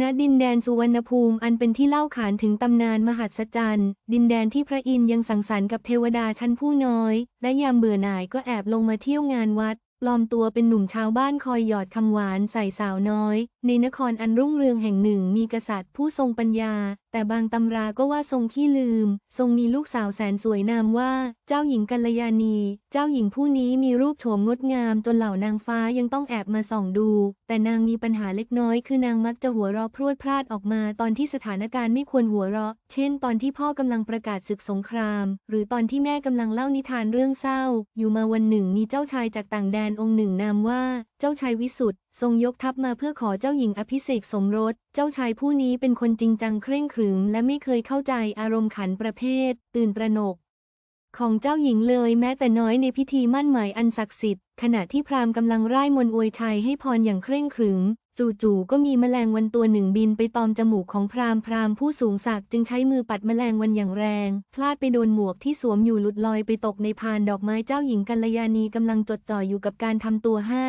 ณดินแดนสุวรรณภูมิอันเป็นที่เล่าขานถึงตำนานมหัศจรรย์ ดินแดนที่พระอินทร์ยังสังสรรค์กับเทวดาชั้นผู้น้อย และยามเบื่อหน่ายก็แอบลงมาเที่ยวงานวัดปลอมตัวเป็นหนุ่มชาวบ้านคอยหยอดคำหวานใส่สาวน้อย ในนครอันรุ่งเรืองแห่งหนึ่งมีกษัตริย์ผู้ทรงปัญญา แต่บางตำราก็ว่าทรงขี้ลืม ทรงมีลูกสาวแสนสวยนามว่า เจ้าหญิงกัลยาณี เจ้าหญิงผู้นี้มีรูปโฉมงดงามจนเหล่านางฟ้ายังต้องแอบมาส่องดู แต่นางมีปัญหาเล็กน้อย คือนางมักจะหัวเราะพรวดพลาดออกมาตอนที่สถานการณ์ไม่ควรหัวเราะ เช่น ตอนที่พ่อกำลังประกาศศึกสงคราม หรือตอนที่แม่กำลังเล่านิทานเรื่องเศร้า อยู่มาวันหนึ่งมีเจ้าชายจากต่างแดนองค์หนึ่งนามว่า เจ้าชายวิสุทธ์ ทรงยกทัพมาเพื่อขอเจ้าหญิงอภิเษกสมรส เจ้าชายผู้นี้เป็นคนจริงจังเคร่งขรึม และไม่เคยเข้าใจอารมณ์ขันประเภท ตื่นตระหนก ของเจ้าหญิงเลยแม้แต่น้อยในพิธีมั่นหมายอันศักดิ์สิทธิ์ ขณะที่พราหมณ์กำลังร่ายมนต์อวยชัยให้พรอย่างเคร่งขรึม จู่ๆก็มีแมลงวันตัวหนึ่งบินไปตอมจมูกของพราหมณ์พราหมณ์ผู้สูงศักดิ์จึงใช้มือปัดแมลงวันอย่างแรง พลาดไปโดนหมวกที่สวมอยู่หลุดลอยไปตกในพานดอกไม้เจ้าหญิงกัลยาณีกำลังจดจ่ออยู่กับการทำตัวให้